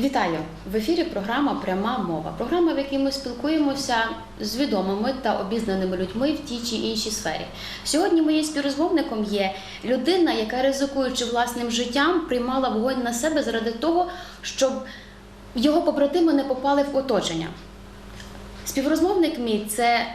Вітаю в ефірі. Програма Пряма мова. Програма, в якій ми спілкуємося з відомими та обізнаними людьми в тій чи іншій сфері. Сьогодні моїм співрозмовником є людина, яка ризикуючи власним життям, приймала вогонь на себе заради того, щоб його побратими не попали в оточення. Співрозмовник мій це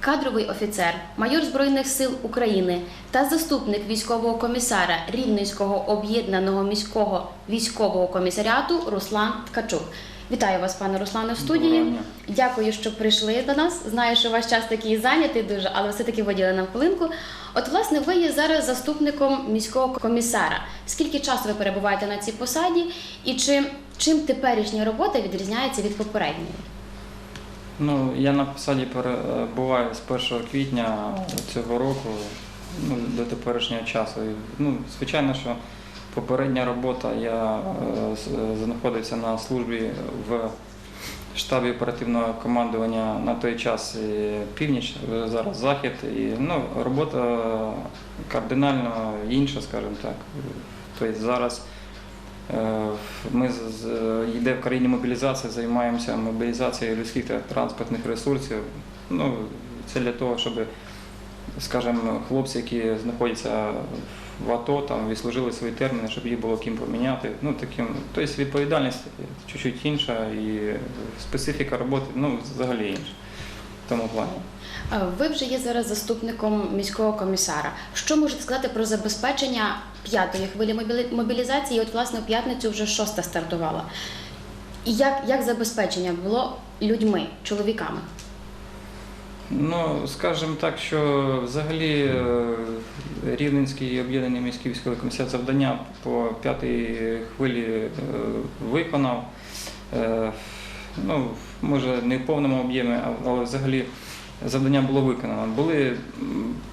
кадровий офіцер, майор Збройних сил України та заступник військового комісара Рівненського об'єднаного міського військового комісаріату Руслан Ткачук. Вітаю вас, пане Руслане, в студії. Дякую, що прийшли до нас. Знаю, що ваш час такий зайнятий дуже, але все-таки виділили нам хвилинку. От, власне, ви є зараз заступником міського комісара. Скільки часу ви перебуваєте на цій посаді, і чи, чим теперішня робота відрізняється від попередньої? Ну, я на посаді перебуваю з 1 квітня цього року ну, до теперішнього часу. Ну, звичайно, що попередня робота я е, знаходився на службі в штабі оперативного командування на той час північ, е, зараз захід. І ну, робота кардинально інша, скажімо так. Тобто зараз Е, Ми з- з- йде в країні мобілізація, займаємося мобілізацією людських та транспортних ресурсів. Ну, це для того, щоб, скажімо, хлопці, які знаходяться в АТО, там відслужили свої терміни, щоб їх було ким поміняти. Ну, таким, тобто відповідальність чуть-чуть інша і специфіка роботи ну, взагалі інша в тому плані. Е, Ви вже є зараз заступником міського комісара. Що можете сказати про забезпечення п'ятої хвилі мобілі- мобілізації? От, власне, в п'ятницю вже шоста стартувала. І як, як забезпечення було людьми, чоловіками? Ну, скажімо так, що взагалі е, Рівненський об'єднаний міський військовий комісар завдання по п'ятій хвилі е, виконав. Ну, може, не в повному об'ємі, але взагалі завдання було виконано. Були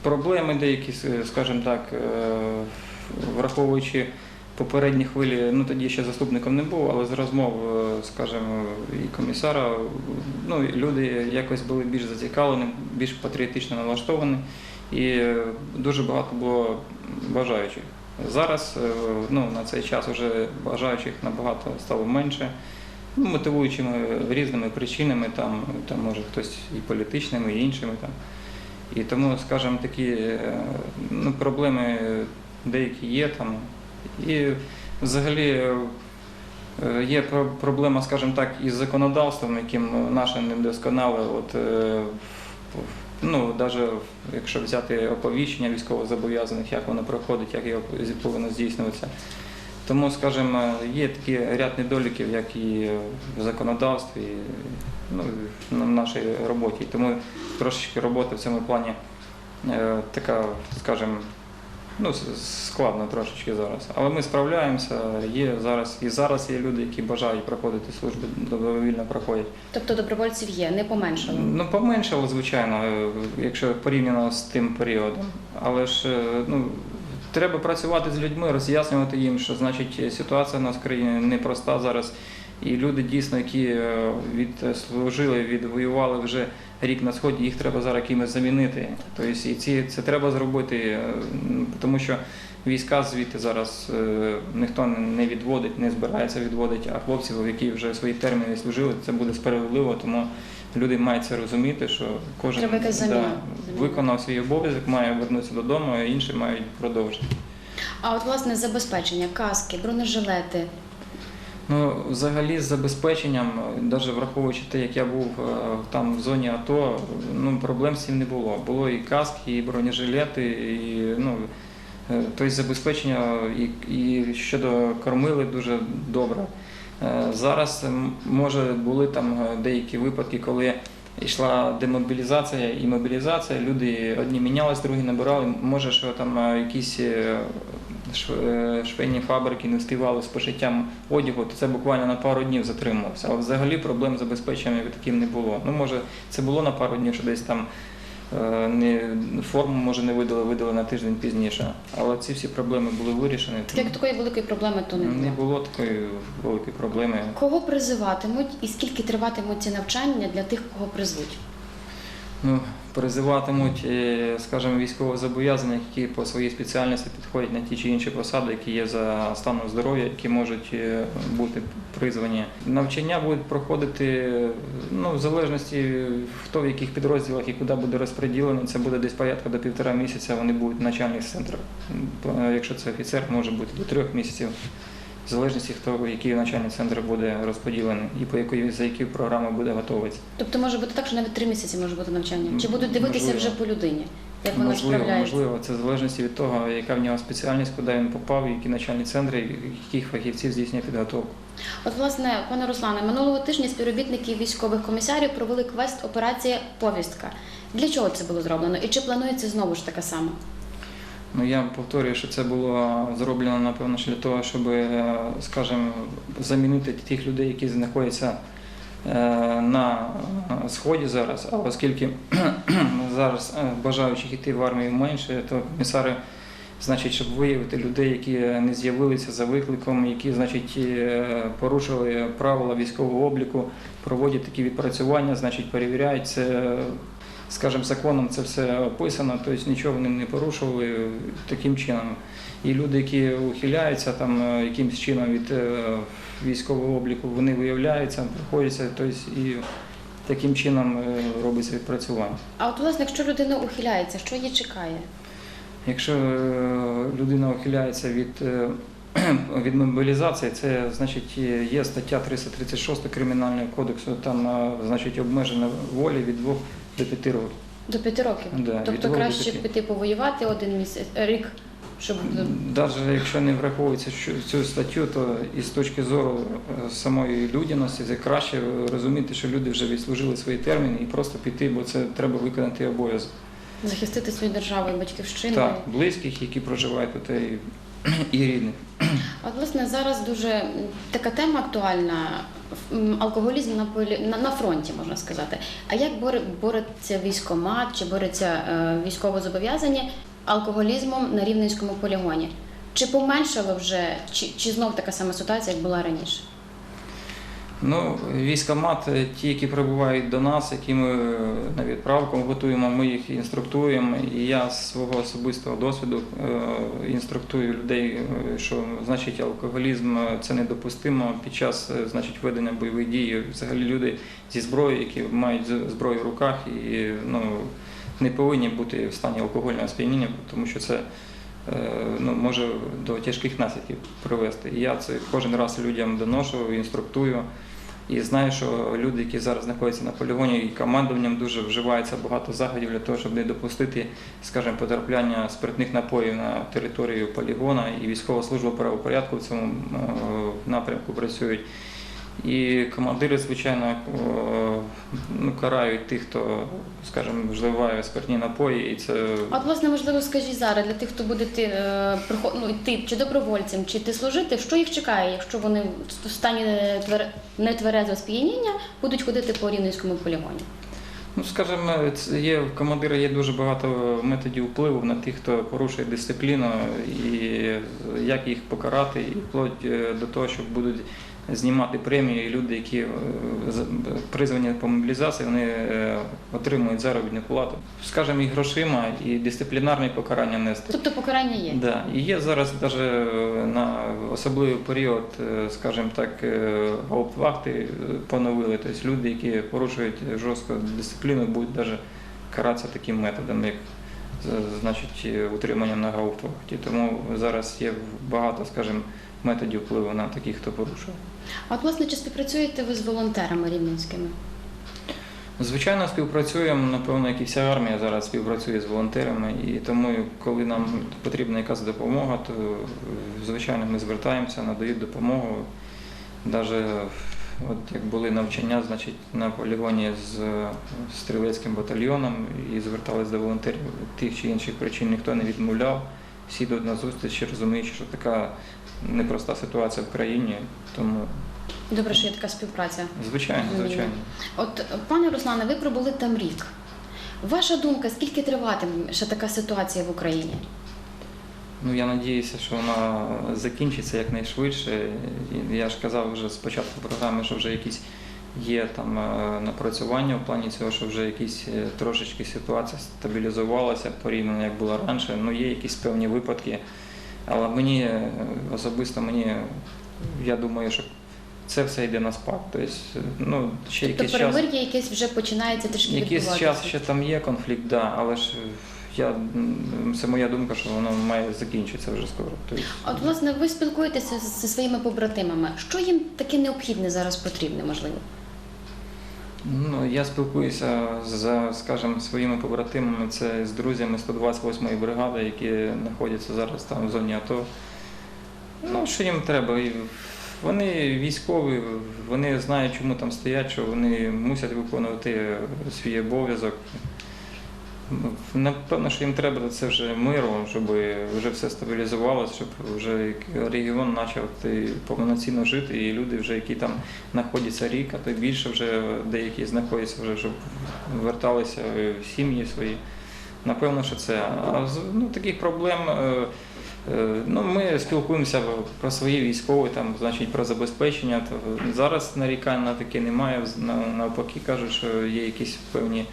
проблеми деякі, скажімо так, е, враховуючи попередні хвилі, ну тоді ще заступником не був, але з розмов, е, скажімо, і комісара, ну, люди якось були більш зацікавлені, більш патріотично налаштовані, і е, дуже багато було бажаючих. Зараз ну, на цей час вже бажаючих набагато стало менше. Ну, мотивуючими різними причинами, там, там може хтось і політичними, і іншими. Там. І тому, скажімо, такі е, ну, проблеми деякі є там. І взагалі е, є проблема, скажімо так, із законодавством, яким наше недосконале. От, е, ну, навіть якщо взяти оповіщення військовозобов'язаних, як воно проходить, як його повинно здійснюватися. Тому, скажімо, є такий ряд недоліків, як і в законодавстві, ну, на нашій роботі. Тому трошечки робота в цьому плані е, така, скажімо, ну, с- складно трошечки зараз. Але ми справляємося. Є зараз і зараз є люди, які бажають проходити службу, добровільно проходять. Тобто добровольців є, не поменшало. Ну, поменшало, звичайно, е, якщо порівняно з тим періодом. Але ж е, ну, треба працювати з людьми, роз'яснювати їм, що значить ситуація в нас в країні непроста зараз. І люди дійсно, які е, відслужили, відвоювали вже рік на сході, їх треба зараз кимось замінити. Тобто і ці, це треба зробити, е, тому що війська звідти зараз е, ніхто не відводить, не збирається відводити, а хлопців, які вже свої терміни служили, це буде справедливо, тому люди мають це розуміти, що кожен. Заміна. виконав свій обов'язок, має вернутися додому, а інші мають продовжити. А от власне забезпечення, каски, бронежилети. Ну, взагалі з забезпеченням, навіть враховуючи те, як я був е, там в зоні АТО, ну проблем з цим не було. Було і каски, і бронежилети, і ну, тобто забезпечення і, і щодо кормили дуже добре. Е, Зараз може були там е, деякі випадки, коли йшла демобілізація і мобілізація, люди одні мінялись, другі набирали. Може, що там е, якісь е, шв- е, швейні фабрики не встигали з пошиттям одягу, то це буквально на пару днів затримувалося. Але взагалі проблем з забезпеченням таким не було. Ну, може, це було на пару днів, що десь там е, не, форму може не видали, видали на тиждень пізніше. Але ці всі проблеми були вирішені. Так як такої великої проблеми то не Не було. було такої великої проблеми. Кого призиватимуть і скільки триватимуть ці навчання для тих, кого призвуть? Ну, призиватимуть, е, скажімо, військовозобов'язаних, які по своїй спеціальності підходять на ті чи інші посади, які є за станом здоров'я, які можуть е, бути призвані. Навчання будуть проходити ну, в залежності, хто в яких підрозділах і куди буде розподілений. Це буде десь порядка до півтора місяця. Вони будуть в начальних центрах. Якщо це офіцер, може бути до трьох місяців. В залежності, хто який навчальний центр буде розподілений і по якої за які програми буде готуватися. Тобто може бути так, що навіть три місяці може бути навчання. Чи будуть дивитися Можливо. вже по людині, як вона Можливо, справляється? можливо, це в залежності від того, яка в нього спеціальність, куди він попав, які навчальні центри, яких фахівців здійснює підготовку. От, власне, пане Руслане, минулого тижня співробітники військових комісарів провели квест операція Повістка. Для чого це було зроблено? І чи планується знову ж така сама? Ну я повторюю, що це було зроблено напевно для того, щоб, е, скажімо, замінити тих людей, які знаходяться е, на сході зараз. А оскільки зараз е, бажаючих йти в армію менше, то комісари, значить, щоб виявити людей, які не з'явилися за викликом, які, значить, е, порушили правила військового обліку, проводять такі відпрацювання, значить, перевіряють це. Скажімо, законом це все описано, тобто нічого вони не порушували таким чином. І люди, які ухиляються там е, якимось чином від е, військового обліку, вони виявляються, проходяться, тобто і таким чином е, робиться відпрацювання. А от, власне, якщо людина ухиляється, що її чекає? Якщо людина ухиляється від, від мобілізації, це значить є- стаття 336 Кримінального кодексу, там значить обмежена волі від 2 до 5 років. До п'яти років. Да, від тобто двох до краще п'яти. піти повоювати один місяць, е, рік, щоб Навіть якщо не враховується що- цю статтю, то і з точки зору е, самої людяності це краще розуміти, що люди вже відслужили свої терміни і просто піти, бо це треба виконати обов'язок. захистити свою державу і батьківщину. Так, близьких, які проживають тут, і, і рідних. От, власне, зараз дуже така тема актуальна алкоголізм на полі на, на фронті, можна сказати. А як боре, бореться військомат чи бореться е, військовозобов'язані алкоголізмом на рівненському полігоні? Чи поменшало вже, чи, чи знов така сама ситуація, як була раніше? Ну, військомат, е, ті, які прибувають до нас, які ми е, на відправку готуємо, ми їх інструктуємо. І я з свого особистого досвіду е, інструктую людей, що значить алкоголізм це недопустимо під час значить, ведення бойових дій. Взагалі люди зі зброєю, які мають зброю в руках і ну, не повинні бути в стані алкогольного сп'яніння, тому що це ну, може до тяжких наслідків привести. Я це кожен раз людям доношу, інструктую. І знаю, що люди, які зараз знаходяться на полігоні, і командуванням дуже вживається багато заходів для того, щоб не допустити, скажімо, потрапляння спиртних напоїв на територію полігона. І військова служба правопорядку в цьому е, напрямку працюють. І командири, звичайно, е, ну, карають тих, хто, скажімо, вживає спиртні напої, і це От, власне, можливо, скажіть зараз для тих, хто буде йти, е, ну, йти чи добровольцем, чи йти служити, що їх чекає, якщо вони в стані твер- нетверезого сп'яніння будуть ходити по рівненському полігоні? Ну, скажімо, є в командира є дуже багато методів впливу на тих, хто порушує дисципліну, і як їх покарати, і вплоть е, до того, що будуть знімати премії. І люди, які е, призвані по мобілізації, вони е, отримують заробітну плату. Скажімо, і грошима, і дисциплінарні покарання нести. Тобто покарання є. Да. І є зараз навіть на особливий період, е, скажімо так, е, гауптвахти е, поновили. Тобто люди, які порушують жорстко дисципліну, будуть навіть каратися таким методом, як значить, е, утримання на гауптвахті. Тому зараз є багато, скажімо, методів впливу на таких, хто порушує. А от, власне, чи співпрацюєте ви з волонтерами рівненськими? Звичайно, співпрацюємо, напевно, як і вся армія зараз співпрацює з волонтерами, і тому, коли нам потрібна якась допомога, то звичайно ми звертаємося, надають допомогу. Навіть от як були навчання, значить, на полігоні з стрілецьким батальйоном і звертались до волонтерів тих чи інших причин, ніхто не відмовляв. Всі йдуть на зустріч, розуміючи, що така непроста ситуація в країні. Тому, Добре, що є така співпраця. звичайно, звичайно. От, пане Руслане, ви пробули там рік. Ваша думка, скільки триватиме ще така ситуація в Україні? Ну, я надіюся, що вона закінчиться якнайшвидше. Я ж казав вже з початку програми, що вже якісь є там е, напрацювання в плані цього, що вже якісь е, трошечки ситуація стабілізувалася порівняно як було раніше. Ну є якісь певні випадки. Але мені е, особисто мені, я думаю, що це все йде на спад. Тобто, ну, ще Тобто якийсь час. перемир'я якесь вже починається трішки Якийсь час ще там є конфлікт, да, але ж я, це моя думка, що воно має закінчитися вже скоро. Тобто, От, власне, ви спілкуєтеся зі своїми побратимами. Що їм таке необхідне зараз потрібне, можливо? Ну, я спілкуюся з, скажімо, своїми побратимами, це з друзями 128-ї бригади, які знаходяться зараз там в зоні АТО. Ну, що їм треба? Вони військові, вони знають, чому там стоять, що вони мусять виконувати свій обов'язок. Напевно, що їм треба це вже миру, щоб вже все стабілізувалося, щоб вже регіон почав повноцінно жити, і люди, вже, які там знаходяться рік, а то більше вже деякі знаходяться вже, щоб верталися в сім'ї свої. Напевно, що це. А ну, таких проблем. е, е, Ну, ми спілкуємося про свої військові, там, значить, про забезпечення. Зараз нарікань на таке немає. Навпаки, кажуть, що є якісь певні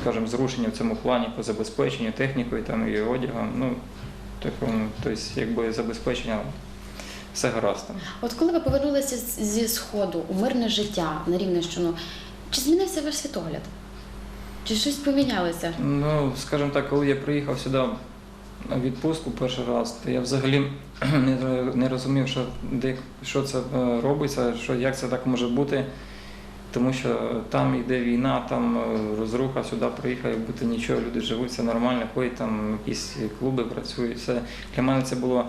скажімо, зрушення в цьому плані по забезпеченню технікою там, і одягом. Ну, такому, тобто, якби забезпечення все гаразд там. От коли ви повернулися зі сходу у мирне життя на Рівненщину, чи змінився ваш світогляд? Чи щось помінялося? Ну, скажімо так, коли я приїхав сюди на відпустку перший раз, то я взагалі не, не розумів, що, де, що це е, робиться, що, як це так може бути. Тому що там йде війна, там е, розруха, сюди приїхав, бути нічого, люди живуть, все нормально, ходять там якісь клуби працюють. Все. Для мене це було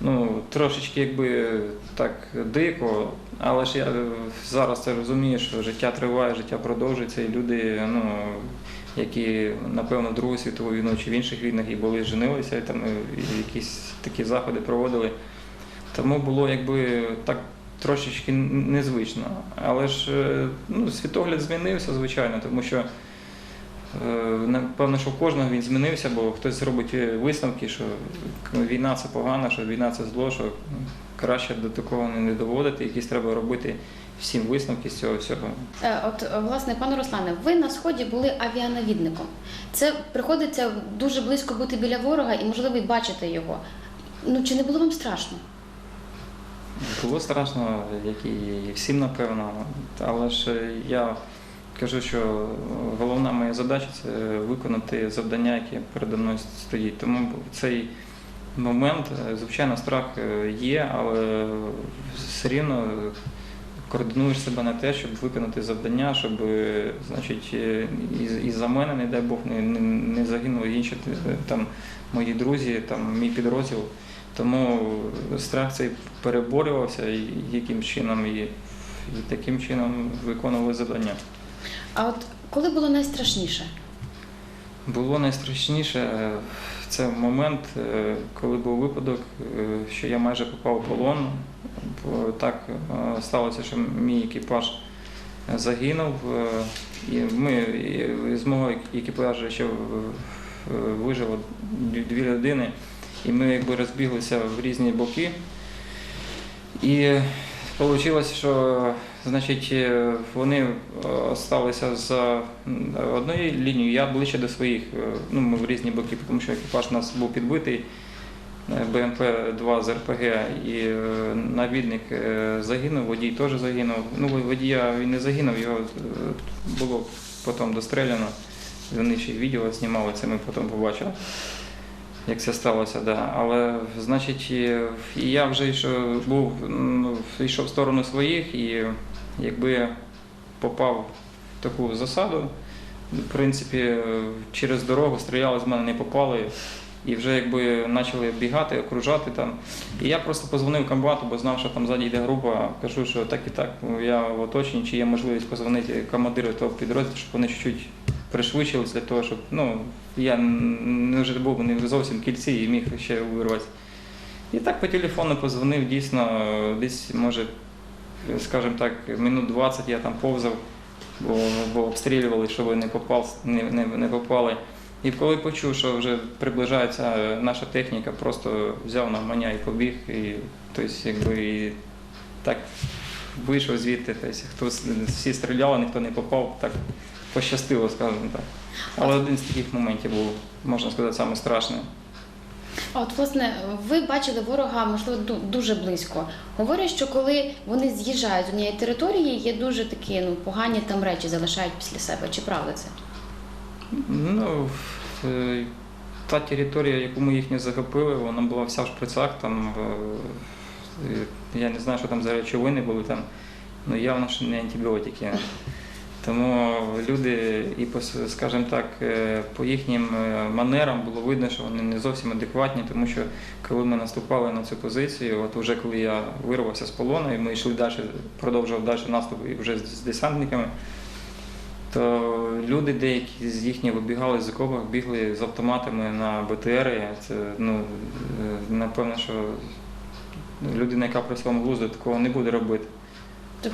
ну, трошечки якби так дико, але ж я е, зараз це розумію, що життя триває, життя продовжується, і люди, ну, які, напевно, в Другу світову війну чи в інших війнах і були, женилися, і там е, і якісь такі заходи проводили. Тому було якби так трошечки незвично. Але ж е, ну, світогляд змінився, звичайно, тому що е, напевно, що в кожного він змінився, бо хтось робить е, висновки, що війна це погано, що війна це зло, що краще до такого не доводити, якісь треба робити всім висновки з цього всього. От, власне, пане Руслане, ви на сході були авіанавідником. Це приходиться дуже близько бути біля ворога і, можливо, бачити його. Ну чи не було вам страшно? Було страшно, як і всім, напевно. Але ж я кажу, що головна моя задача це виконати завдання, яке передо мною стоїть. Тому цей момент, звичайно, страх є, але все рівно координуєш себе на те, щоб виконати завдання, щоб значить, і, за мене, не дай Бог, не, не, загинули інші там, мої друзі, там, мій підрозділ. Тому страх цей переборювався і яким чином, і, таким чином виконували завдання. А от коли було найстрашніше? Було найстрашніше е, це момент, е, коли був випадок, е, що я майже попав в полон. Бо Так сталося, що мій екіпаж загинув, і ми з мого екіпажу ще вижило дві людини, і ми якби розбіглися в різні боки. І вийшло, що значить, е, вони залишилися за однією лінією, я ближче до своїх. е, Ну, ми в різні боки, тому що екіпаж у нас був підбитий. е, БМП-2 з РПГ і е, навідник е, загинув, водій теж загинув. Ну, водія він не загинув, його е, було потім достреляно. Вони ще відео знімали, це ми потім побачили, як це сталося. Да. Але, значить, і, я вже йшов, був, ну, йшов в сторону своїх і якби попав в таку засаду, в принципі, через дорогу стріляли з мене, не попали. І вже якби почали бігати, окружати там. І я просто позвонив комбату, бо знав, що там ззаді йде група. Кажу, що так і так, я в оточенні, чи є можливість позвонити командиру того підрозділу, щоб вони чуть-чуть пришвидшились для того, щоб ну, я не вже був не зовсім кільці і міг ще вирватися. І так по телефону позвонив, дійсно, десь, може, скажімо так, минут 20 я там повзав, бо, бо обстрілювали, щоб не, попав, не, не, не попали. І коли почув, що вже приближається наша техніка, просто взяв на маня і побіг. І, тобто, якби, і так вийшов звідти, тобто, хто всі стріляли, ніхто не попав, так пощастило, скажімо так. Але один з таких моментів був, можна сказати, саме страшний. А от, власне, ви бачили ворога, можливо, дуже близько. Говорять, що коли вони з'їжджають з однієї території, є дуже такі ну, погані там речі залишають після себе. Чи правда це? Ну, е, та територія, яку ми їхню захопили, вона була вся в шприцах. Там, е, я не знаю, що там за речовини були там, ну явно, що не антибіотики. Тому люди, і по, скажімо так, е, по їхнім е, манерам було видно, що вони не зовсім адекватні, тому що коли ми наступали на цю позицію, от вже коли я вирвався з полону, і ми йшли далі, продовжував далі наступ і вже з, десантниками, то люди деякі з їхніх вибігали з окопах, бігли з автоматами на БТРи. Це ну е, напевно, що людина, яка своєму глузду, такого не буде робити.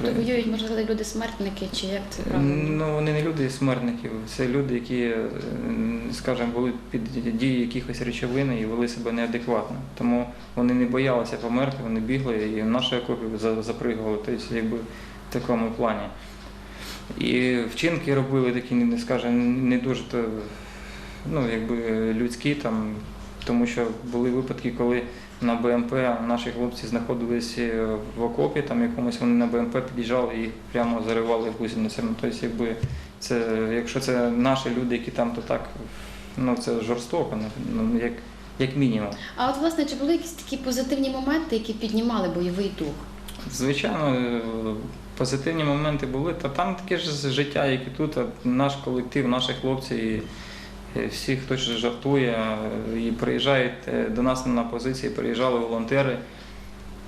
Тобто воюють, сказати, люди-смертники, чи як це правильно? Ну вони не люди смертників, це люди, які, е, скажімо, були під дією якихось речовин і вели себе неадекватно. Тому вони не боялися померти, вони бігли і в наші окопи за- запригували, тобто якби в такому плані. І вчинки робили такі, скажімо, не дуже ну, якби людські там, тому що були випадки, коли на БМП наші хлопці знаходились е, в окопі, там якомусь вони на БМП під'їжджали і прямо заривали гусеницями. Тобто, якби це, якщо це наші люди, які там, то так, ну це жорстоко, ну, ну, як, як мінімум. А от власне, чи були якісь такі позитивні моменти, які піднімали бойовий дух? Звичайно, позитивні моменти були, та там таке ж життя, як і тут. Наш колектив, наші хлопці, всі, хто жартує, і приїжджають е, до нас на позиції, приїжджали волонтери.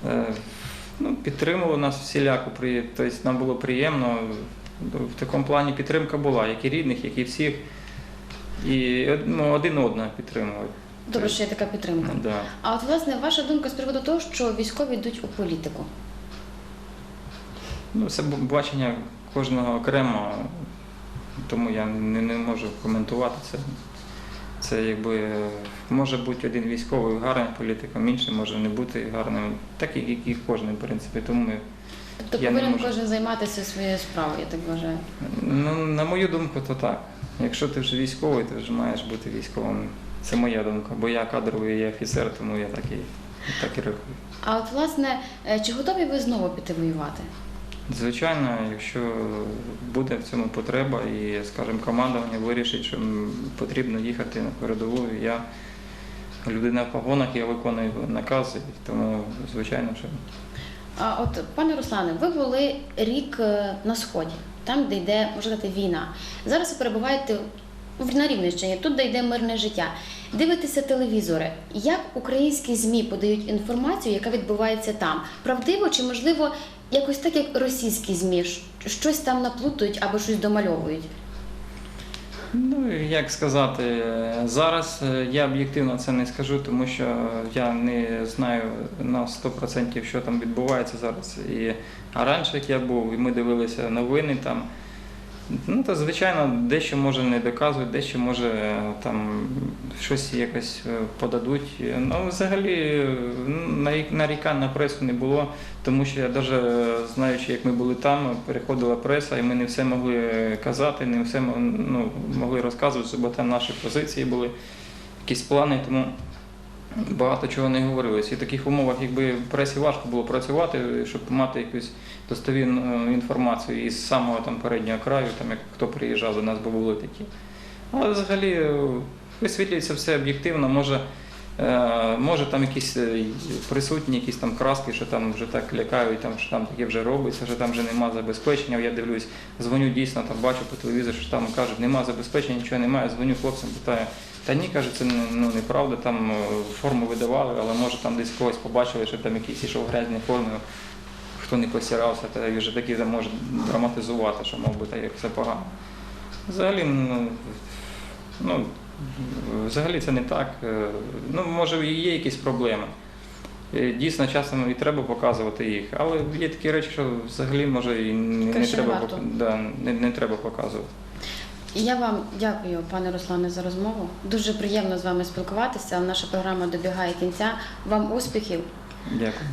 е, Ну, підтримували нас всіляко, тобто нам було приємно. В такому плані підтримка була, як і рідних, як і всіх. І ну, один одного підтримували. Добре, що є така підтримка. Да. А от власне ваша думка з приводу того, що військові йдуть у політику? Ну, це бачення кожного окремо, тому я не, не можу коментувати це. Це якби може бути один військовий гарним політиком, інший може не бути гарним, так і, і, кожен, в принципі. Тому ми, Тобто Я не повинен можу. кожен займатися своєю справою, я так вважаю. ну, на мою думку, то так. Якщо ти вже військовий, ти вже маєш бути військовим. Це моя думка, бо я кадровий я офіцер, тому я так і, так і рахую. А от власне, е, чи готові ви знову піти воювати? Звичайно, якщо буде в цьому потреба і, скажімо, командування вирішить, що потрібно їхати на передову, я людина в погонах, я виконую накази, тому звичайно, що А от пане Руслане, ви були рік е, на сході, там, де йде можна сказати, війна. Зараз ви перебуваєте на Рівненщині, тут де йде мирне життя. Дивитеся телевізори. Як українські змі подають інформацію, яка відбувається там? Правдиво чи можливо якось так, як російські змі, щось там наплутують або щось домальовують? ну як сказати, зараз е, я об'єктивно це не скажу, тому що я не знаю на 100% що там відбувається зараз. І а раніше, як я був, і ми дивилися новини там. Ну, то звичайно, дещо може не доказують, дещо може е, там щось якось е, подадуть. Ну, взагалі, е, нарік- нарікань на пресу не було, тому що я навіть знаючи, як ми були там, переходила преса, і ми не все могли казати, не все ну, могли розказувати, бо там наші позиції були, якісь плани, тому багато чого не говорилось. І в таких умовах, якби пресі важко було працювати, щоб мати якусь достовірну е, інформацію із самого там переднього краю, там як хто приїжджав до нас, бо були такі. Але взагалі е, висвітлюється все об'єктивно, може. е, Може там якісь присутні, якісь там краски, що там вже так лякають, там що там таке вже робиться, що там вже нема забезпечення. Я дивлюсь, дзвоню дійсно, там бачу по телевізору, що там кажуть, нема забезпечення, нічого немає. Дзвоню хлопцям, питаю. Та ні, каже, це ну, неправда, там форму видавали, але може там десь когось побачили, що там якийсь ішов в грязній формі, хто не постирався, та і вже такі може драматизувати, що мов би так як все погано. Взагалі, ну, ну, взагалі це не так. Е, Ну, може, є якісь проблеми. Е, Дійсно, часом і треба показувати їх, але є такі речі, що взагалі може і не, не, треба, да, не, не треба показувати. Я вам дякую, пане Руслане, за розмову. Дуже приємно з вами спілкуватися. Наша програма добігає кінця. Вам успіхів. Дякую.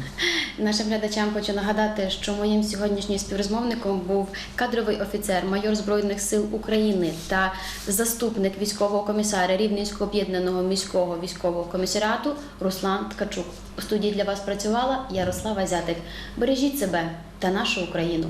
Нашим глядачам хочу нагадати, що моїм сьогоднішнім співрозмовником був кадровий офіцер, майор Збройних сил України та заступник військового комісара Рівненського об'єднаного міського військового комісаріату Руслан Ткачук. У студії для вас працювала Ярослава Зятик. Бережіть себе та нашу Україну.